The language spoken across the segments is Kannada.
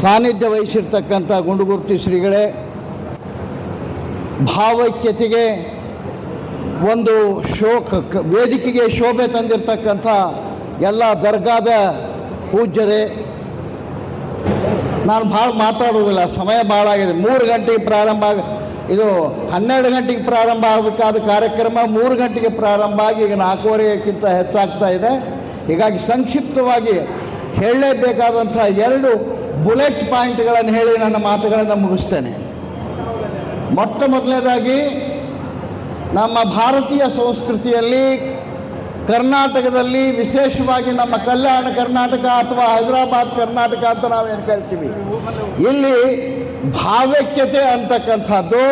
ಸಾನ್ನಿಧ್ಯ ವಹಿಸಿರ್ತಕ್ಕಂಥ ಗುಂಡುಗುರ್ತಿ ಶ್ರೀಗಳೇ, ಭಾವೈಕ್ಯತೆಗೆ ಒಂದು ಶೋಕ, ವೇದಿಕೆಗೆ ಶೋಭೆ ತಂದಿರತಕ್ಕಂಥ ಎಲ್ಲ ದರ್ಗಾದ ಪೂಜ್ಯರೇ, ನಾನು ಭಾಳ ಮಾತಾಡೋದಿಲ್ಲ, ಸಮಯ ಭಾಳ ಆಗಿದೆ. ಮೂರು ಗಂಟೆಗೆ ಪ್ರಾರಂಭ ಆಗ, ಇದು ಹನ್ನೆರಡು ಗಂಟೆಗೆ ಪ್ರಾರಂಭ ಆಗಬೇಕಾದ ಕಾರ್ಯಕ್ರಮ ಮೂರು ಗಂಟೆಗೆ ಪ್ರಾರಂಭ ಆಗಿ ಈಗ ನಾಲ್ಕೂವರೆಗಿಂತ ಹೆಚ್ಚಾಗ್ತಾ ಇದೆ. ಹೀಗಾಗಿ ಸಂಕ್ಷಿಪ್ತವಾಗಿ ಹೇಳಲೇಬೇಕಾದಂಥ ಎರಡು ಬುಲೆಟ್ ಪಾಯಿಂಟ್ಗಳನ್ನು ಹೇಳಿ ನನ್ನ ಮಾತುಗಳನ್ನು ಮುಗಿಸ್ತೇನೆ. ಮೊಟ್ಟ ಮೊದಲನೇದಾಗಿ ನಮ್ಮ ಭಾರತೀಯ ಸಂಸ್ಕೃತಿಯಲ್ಲಿ ಕರ್ನಾಟಕದಲ್ಲಿ ವಿಶೇಷವಾಗಿ ನಮ್ಮ ಕಲ್ಯಾಣ ಕರ್ನಾಟಕ ಅಥವಾ ಹೈದರಾಬಾದ್ ಕರ್ನಾಟಕ ಅಂತ ನಾವೇನು ಕರಿತೀವಿ? ಇಲ್ಲಿ ಭಾವೈಕ್ಯತೆ ಅಂತಕ್ಕಂಥದ್ದು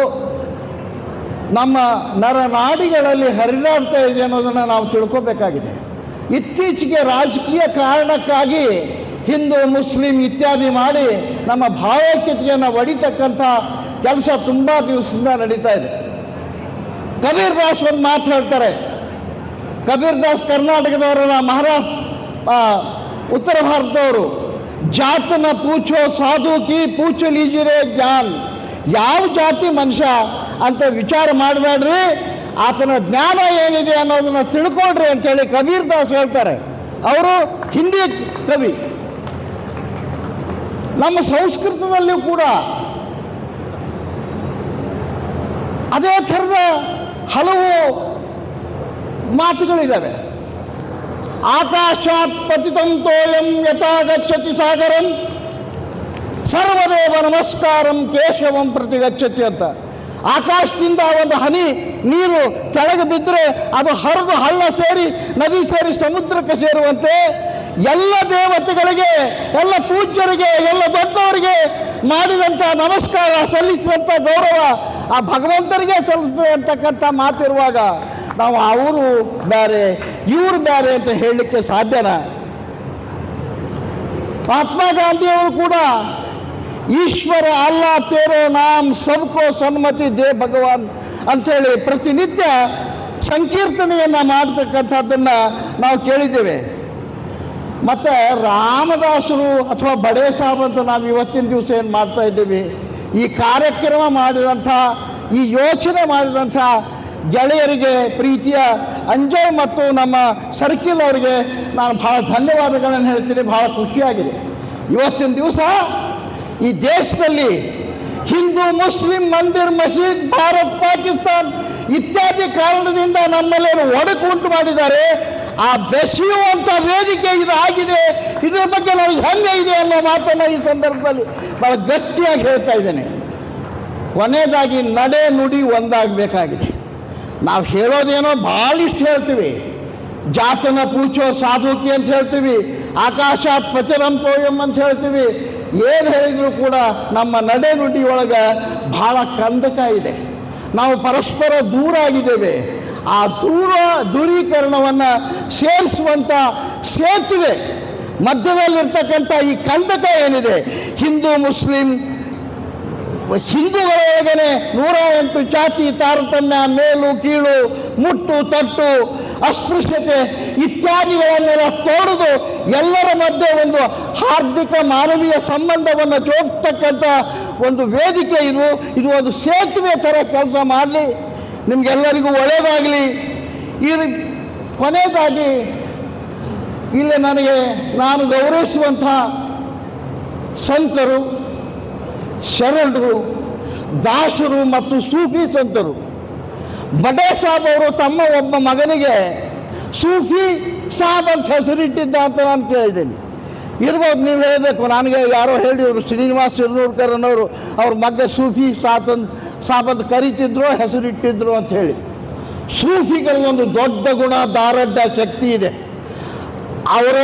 ನಮ್ಮ ನರನಾಡಿಗಳಲ್ಲಿ ಹರಿದಾಡ್ತಾ ಇದೆ ಅನ್ನೋದನ್ನು ನಾವು ತಿಳ್ಕೊಬೇಕಾಗಿದೆ. ಇತ್ತೀಚೆಗೆ ರಾಜಕೀಯ ಕಾರಣಕ್ಕಾಗಿ ಹಿಂದೂ, ಮುಸ್ಲಿಂ ಇತ್ಯಾದಿ ಮಾಡಿ ನಮ್ಮ ಭಾವೈಕ್ಯತೆಯನ್ನು ಒಡಿತಕ್ಕಂಥ ಕೆಲಸ ತುಂಬ ದಿವಸದಿಂದ ನಡೀತಾ ಇದೆ. ಕಬೀರ್ ದಾಸ್ ಒಂದು ಮಾತು ಹೇಳ್ತಾರೆ. ಕಬೀರ್ ದಾಸ್ ಕರ್ನಾಟಕದವರನ್ನ ಮಹಾರಾಷ್ಟ್ರ ಉತ್ತರ ಭಾರತದವರು, ಜಾತನ ಪೂಚೋ ಸಾಧು ಕಿ ಪೂಚು ಲೀಜಿರೆ ಜ್ಞಾನ್. ಯಾವ ಜಾತಿ ಮನುಷ್ಯ ಅಂತ ವಿಚಾರ ಮಾಡಬೇಡ್ರಿ, ಆತನ ಜ್ಞಾನ ಏನಿದೆ ಅನ್ನೋದನ್ನ ತಿಳ್ಕೊಳ್ರಿ ಅಂತೇಳಿ ಕಬೀರ್ ದಾಸ್ ಹೇಳ್ತಾರೆ. ಅವರು ಹಿಂದಿ ಕವಿ. ನಮ್ಮ ಸಂಸ್ಕೃತದಲ್ಲಿಯೂ ಕೂಡ ಅದೇ ಥರದ ಹಲವು ಮಾತುಗಳಿದ್ದಾವೆ ಆಕಾಶಾತ್ ಪತಿತಂತೋಯಂ ಯಥಾ ಗಚ್ಚತಿ ಸಾಗರಂ, ಸರ್ವದೇವ ನಮಸ್ಕಾರಂ ಕೇಶವಂ ಪ್ರತಿ ಗಚ್ಚತಿ ಅಂತ. ಆಕಾಶದಿಂದ ಒಂದು ಹನಿ ನೀರು ಕೆಳಗೆ ಬಿದ್ದರೆ ಅದು ಹರಿದು ಹಳ್ಳ ಸೇರಿ ನದಿ ಸೇರಿ ಸಮುದ್ರಕ್ಕೆ ಸೇರುವಂತೆ ಎಲ್ಲ ದೇವತೆಗಳಿಗೆ, ಎಲ್ಲ ಪೂಜ್ಯರಿಗೆ, ಎಲ್ಲ ದೊಡ್ಡವರಿಗೆ ಮಾಡಿದಂಥ ನಮಸ್ಕಾರ ಸಲ್ಲಿಸಿದಂಥ ಗೌರವ ಆ ಭಗವಂತರಿಗೆ ಸಲ್ಲಿಸ್ತದೆ ಅಂತಕ್ಕಂಥ ಮಾತಿರುವಾಗ ನಾವು ಅವರು ಬೇರೆ ಇವರು ಬೇರೆ ಅಂತ ಹೇಳಲಿಕ್ಕೆ ಸಾಧ್ಯನಾ? ಮಹಾತ್ಮ ಗಾಂಧಿಯವರು ಕೂಡ ಈಶ್ವರ ಅಲ್ಲ ತೇರೋ ನಾಮ್ ಸಬ್ಕೋ ಸನ್ಮತಿ ದೇ ಭಗವಾನ್ ಅಂಥೇಳಿ ಪ್ರತಿನಿತ್ಯ ಸಂಕೀರ್ತನೆಯನ್ನು ಮಾಡ್ತಕ್ಕಂಥದ್ದನ್ನು ನಾವು ಕೇಳಿದ್ದೇವೆ. ಮತ್ತು ರಾಮದಾಸರು ಅಥವಾ ಬಡೇ ಸಾಬ್ ಅಂತ ನಾವು ಇವತ್ತಿನ ದಿವಸ ಏನು ಮಾಡ್ತಾ ಇದ್ದೀವಿ? ಈ ಕಾರ್ಯಕ್ರಮ ಮಾಡಿದಂಥ, ಈ ಯೋಚನೆ ಮಾಡಿದಂಥ ಗೆಳೆಯರಿಗೆ ಪ್ರೀತಿಯ ಅಂಜಯ್ ಮತ್ತು ನಮ್ಮ ಸರ್ಕಿಲ್ ಅವರಿಗೆ ನಾನು ಭಾಳ ಧನ್ಯವಾದಗಳನ್ನು ಹೇಳ್ತೀನಿ ಭಾಳ ಖುಷಿಯಾಗಿದೆ. ಇವತ್ತಿನ ದಿವಸ ಈ ದೇಶದಲ್ಲಿ ಹಿಂದೂ, ಮುಸ್ಲಿಂ, ಮಂದಿರ್, ಮಸೀದ್, ಭಾರತ್, ಪಾಕಿಸ್ತಾನ್ ಇತ್ಯಾದಿ ಕಾರಣದಿಂದ ನಮ್ಮಲ್ಲಿ ಒಡಕು ಉಂಟು ಮಾಡಿದ್ದಾರೆ. ಆ ಬೆಸೆಯುವಂಥ ವೇದಿಕೆ ಇದು ಆಗಿದೆ. ಇದರ ಬಗ್ಗೆ ನಮಗೆ ಹೆಂಗೆ ಇದೆ ಅನ್ನೋ ಮಾತನ್ನು ಈ ಸಂದರ್ಭದಲ್ಲಿ ಭಾಳ ಗಟ್ಟಿಯಾಗಿ ಹೇಳ್ತಾ ಇದ್ದೇನೆ. ಕೊನೆಯದಾಗಿ ನಡೆ ನುಡಿ ಒಂದಾಗಬೇಕಾಗಿದೆ. ನಾವು ಹೇಳೋದೇನೋ ಭಾಳಿಷ್ಟು ಹೇಳ್ತೀವಿ. ಜಾತನ ಪೂಚೋ ಸಾಧುಕಿ ಅಂತ ಹೇಳ್ತೀವಿ. ಆಕಾಶಾತ್ ಪಚರಂಪೋಯಂ ಅಂತ ಹೇಳ್ತೀವಿ. ಏನು ಹೇಳಿದರೂ ಕೂಡ ನಮ್ಮ ನಡೆ ನುಡಿ ಒಳಗೆ ಭಾಳ ಕಂದಕ ಇದೆ. ನಾವು ಪರಸ್ಪರ ದೂರ ಆಗಿದ್ದೇವೆ ಆ ದೂರ ದೂರೀಕರಣವನ್ನು ಸೇರಿಸುವಂಥ ಸೇತುವೆ ಮಧ್ಯದಲ್ಲಿರ್ತಕ್ಕಂಥ ಈ ಕಂದಕ ಏನಿದೆ? ಹಿಂದೂ, ಮುಸ್ಲಿಂ ಹಿಂದೂಗಳೊಳಗನೆ ನೂರ ಎಂಟು ಜಾತಿ ತಾರತಮ್ಯ, ಮೇಲು, ಕೀಳು, ಮುಟ್ಟು, ತಟ್ಟು, ಅಸ್ಪೃಶ್ಯತೆ ಇತ್ಯಾದಿಗಳನ್ನೆಲ್ಲ ತೋಡಿದು ಎಲ್ಲರ ಮಧ್ಯೆ ಒಂದು ಹಾರ್ದಿಕ ಮಾನವೀಯ ಸಂಬಂಧವನ್ನು ಜೋಡಿಸ್ತಕ್ಕಂಥ ಒಂದು ವೇದಿಕೆ ಇದು. ಇದು ಒಂದು ಸೇತುವೆ ಥರ ಕೆಲಸ ಮಾಡಲಿ. ನಿಮಗೆಲ್ಲರಿಗೂ ಒಳ್ಳೆಯದಾಗಲಿ. ಈ ಕೊನೆಯದಾಗಿ ಇಲ್ಲಿ ನನಗೆ ನಾನು ಗೌರವಿಸುವಂಥ ಸಂತರು, ಶರಣರು, ದಾಸರು ಮತ್ತು ಸೂಫಿ ಸಂತರು. ಬಡೇ ಸಾಬ್ ಅವರು ತಮ್ಮ ಒಬ್ಬ ಮಗನಿಗೆ ಸೂಫಿ ಸಾಬ್ ಅಂತ ಹೆಸರಿಟ್ಟಿದ್ದ ಅಂತ ನಾನು ಕೇಳಿದ್ದೀನಿ. ಇರ್ಬೋದು, ನೀವು ಹೇಳಬೇಕು. ನನಗೆ ಯಾರೋ ಹೇಳಿದ್ರು, ಶ್ರೀನಿವಾಸ್ ಶಿರ್ನೂರ್ಕರ್ ಅನ್ನೋರು, ಅವ್ರ ಮಗ್ಗ ಸೂಫಿ ಸಾತನ್ ಅಂತ ಸಾಬ್ ಅಂತ ಕರಿತಿದ್ರು, ಹೆಸರಿಟ್ಟಿದ್ರು ಅಂತ ಹೇಳಿ. ಒಂದು ದೊಡ್ಡ ಗುಣ, ದಾರಡ್ಡ ಶಕ್ತಿ ಇದೆ. ಅವರ,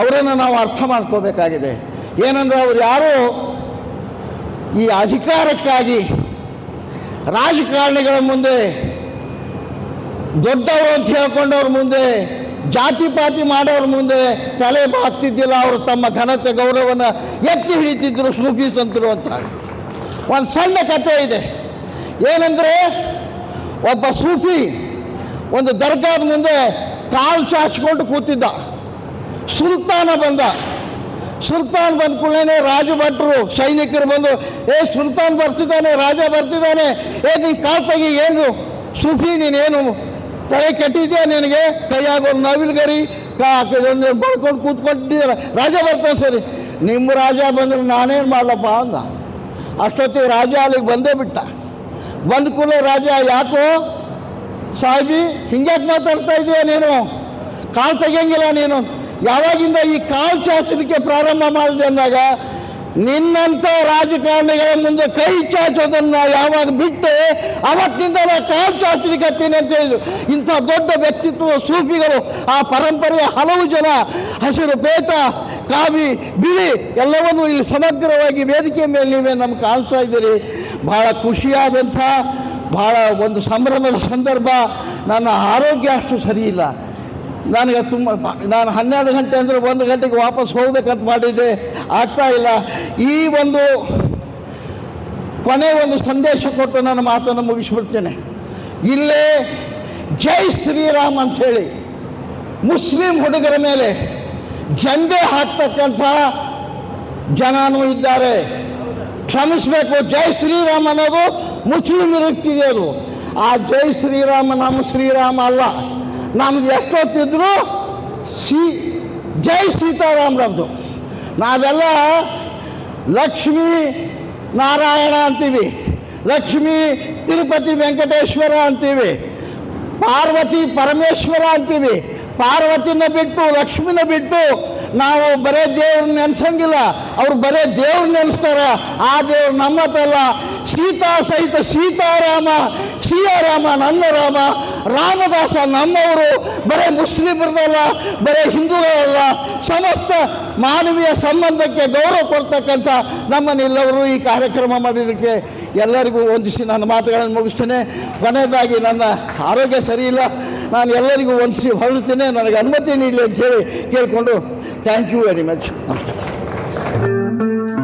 ಅವರನ್ನು ನಾವು ಅರ್ಥ ಮಾಡ್ಕೋಬೇಕಾಗಿದೆ. ಏನಂದ್ರೆ ಅವ್ರು ಯಾರೋ ಈ ಅಧಿಕಾರಕ್ಕಾಗಿ, ರಾಜಕಾರಣಿಗಳ ಮುಂದೆ, ದೊಡ್ಡವರು ಅಂತ ಹೇಳ್ಕೊಂಡವ್ರ ಮುಂದೆ ಜಾತಿ ಪಾತಿ ಮಾಡೋರ ಮುಂದೆ ತಲೆ ಬಾಗ್ತಿದ್ದಿಲ್ಲ, ಅವರು ತಮ್ಮ ಘನತೆ ಗೌರವವನ್ನು ಎತ್ತಿ ಹಿಡಿತಿದ್ರು ಸೂಫಿ ಸಂತರು ಅಂತ. ಒಂದು ಸಣ್ಣ ಕಥೆ ಇದೆ. ಏನಂದರೆ, ಒಬ್ಬ ಸೂಫಿ ಒಂದು ದರ್ಗಾದ ಮುಂದೆ ಕಾಲು ಚಾಚ್ಕೊಂಡು ಕೂತಿದ್ದ. ಸುಲ್ತಾನ ಬಂದ. ಸುಲ್ತಾನ್ ಬಂದ ಕೂಡಲೇ ರಾಜ ಭಟ್ರು, ಸೈನಿಕರು ಬಂದು, ಏ, ಸುಲ್ತಾನ್ ಬರ್ತಿದ್ದಾನೆ, ರಾಜ ಬರ್ತಿದ್ದಾನೆ ಏ ನೀನು ಕಾಲ್ ತೆಗಿ, ಏನು? ಸೂಫಿ ನೀನೇನು? ತಲೆ ಕೆಟ್ಟಿದ್ಯಾ ನಿನಗೆ? ಕೈಯಾಗ ಒಂದು ನವಿಲ್ಗರಿ ಒಂದು ಬಳ್ಕೊಂಡು ಕೂತ್ಕೊಂಡಿದ್ದೀರ ರಾಜ ಬರ್ತಾನೆ ಸರಿ. ನಿಮ್ಮ ರಾಜ ಬಂದ್ರೆ ನಾನೇನು ಮಾಡಲಪ್ಪ ಅಂದ. ಅಷ್ಟೊತ್ತಿಗೆ ರಾಜ ಅಲ್ಲಿಗೆ ಬಂದೇ ಬಿಟ್ಟ. ಬಂದ ಕೂಡಲೇ ರಾಜ, ಯಾಕೋ? ಸಾಹೇಬಿ, ಹಿಂಗ್ಯಾಕೆ ಮಾತಾಡ್ತಾ ಇದೀಯ ನೀನು? ಕಾಲು ತೆಗಿಯಂಗಿಲ್ಲ ನೀನು? ಯಾವಾಗಿಂದ ಈ ಕಾಲು ಶಾಸ್ತ್ರಕ್ಕೆ ಪ್ರಾರಂಭ ಮಾಡಿದೆ ಅಂದಾಗ ನಿನ್ನಂಥ ರಾಜಕಾರಣಿಗಳ ಮುಂದೆ ಕೈ ಚಾಚೋದನ್ನ ಯಾವಾಗ ಬಿಟ್ಟೆ ಅವತ್ತಿನಿಂದ ನಾ ಕಾಲು ಚಾಚಲಿಕ್ಕೆ ಅಂತ ಹೇಳಿದ್ರು. ಇಂಥ ದೊಡ್ಡ ವ್ಯಕ್ತಿತ್ವ ಸೂಫಿಗಳು, ಆ ಪರಂಪರೆಯ ಹಲವು ಜನ, ಹಸಿರು ಪೇಟ ಕಾವಿ, ಬಿಳಿ, ಎಲ್ಲವನ್ನೂ ಇಲ್ಲಿ ಸಮಗ್ರವಾಗಿ ವೇದಿಕೆ ಮೇಲೆ ನೀವೇ ನಮ್ಗೆ ಕಾಣಿಸ್ತಾ ಇದ್ದೀರಿ. ಬಹಳ ಖುಷಿಯಾದಂಥ, ಬಹಳ ಒಂದು ಸಂಭ್ರಮದ ಸಂದರ್ಭ. ನನ್ನ ಆರೋಗ್ಯ ಅಷ್ಟು ಸರಿ ಇಲ್ಲ. ನನಗೆ ತುಂಬ ನಾನು ಹನ್ನೆರಡು ಗಂಟೆ ಅಂದರೆ ಒಂದು ಗಂಟೆಗೆ ವಾಪಸ್ ಹೋಗ್ಬೇಕಂತ ಮಾಡಿದ್ದೆ. ಆಗ್ತಾ ಇಲ್ಲ. ಈ ಒಂದು ಕೊನೆ ಒಂದು ಸಂದೇಶ ಕೊಟ್ಟು ನನ್ನ ಮಾತನ್ನು ಮುಗಿಸ್ಬಿಡ್ತೇನೆ. ಇಲ್ಲೇ ಜೈ ಶ್ರೀರಾಮ್ ಅಂಥೇಳಿ ಮುಸ್ಲಿಂ ಹುಡುಗರ ಮೇಲೆ ಜಂಡೆ ಹಾಕ್ತಕ್ಕಂಥ ಜನನೂ ಇದ್ದಾರೆ. ಕ್ಷಮಿಸಬೇಕು, ಜೈ ಶ್ರೀರಾಮ್ ಅನ್ನೋದು ಮುಸ್ಲಿಮರು ಅದು. ಆ ಜೈ ಶ್ರೀರಾಮ ನಮ್ಮ ಶ್ರೀರಾಮ ಅಲ್ಲ. ನಮ್ದು ಎಷ್ಟೊತ್ತಿದ್ರು ಸಿ ಜೈ ಸೀತಾರಾಮ್ರದ್ದು ನಾವೆಲ್ಲ ಲಕ್ಷ್ಮೀ ನಾರಾಯಣ ಅಂತೀವಿ. ಲಕ್ಷ್ಮೀ ತಿರುಪತಿ ವೆಂಕಟೇಶ್ವರ ಅಂತೀವಿ. ಪಾರ್ವತಿ ಪರಮೇಶ್ವರ ಅಂತೀವಿ. ಪಾರ್ವತಿನ ಬಿಟ್ಟು ಲಕ್ಷ್ಮಿನ ಬಿಟ್ಟು ನಾವು ಬರೇ ದೇವ್ರನ್ನ ನೆನ್ಸಂಗಿಲ್ಲ. ಅವ್ರು ಬರೇ ದೇವ್ರನ್ನ ನೆನೆಸ್ತಾರೆ. ಆ ದೇವ್ರು ನಮ್ಮತ್ತಲ್ಲ. ಸೀತಾ ಸಹಿತ ಸೀತಾರಾಮ ಶ್ರೀರಾಮ ನನ್ನ ರಾಮ ರಾಮದಾಸ ನಮ್ಮವರು, ಬರೇ ಮುಸ್ಲಿಮರದಲ್ಲ, ಬರೇ ಹಿಂದೂಗಳಲ್ಲ, ಸಮಸ್ತ ಮಾನವೀಯ ಸಂಬಂಧಕ್ಕೆ ಗೌರವ ಕೊಡ್ತಕ್ಕಂಥ ನಮ್ಮನ್ನೆಲ್ಲವರು ಈ ಕಾರ್ಯಕ್ರಮ ಮಾಡಿದ್ದಕ್ಕೆ ಎಲ್ಲರಿಗೂ ವಂದಿಸಿ ನನ್ನ ಮಾತುಗಳನ್ನು ಮುಗಿಸ್ತೇನೆ. ಕೊನೆಯದಾಗಿ ನನ್ನ ಆರೋಗ್ಯ ಸರಿಯಿಲ್ಲ. ನಾನು ಎಲ್ಲರಿಗೂ ವಂದಿಸಿ ಹೊರಡ್ತೇನೆ ನನಗೆ ಅನುಮತಿ ನೀಡಲಿ ಅಂತೇಳಿ ಕೇಳಿಕೊಂಡು ಥ್ಯಾಂಕ್ ಯು ವೆರಿ ಮಚ್ ನಮಸ್ಕಾರ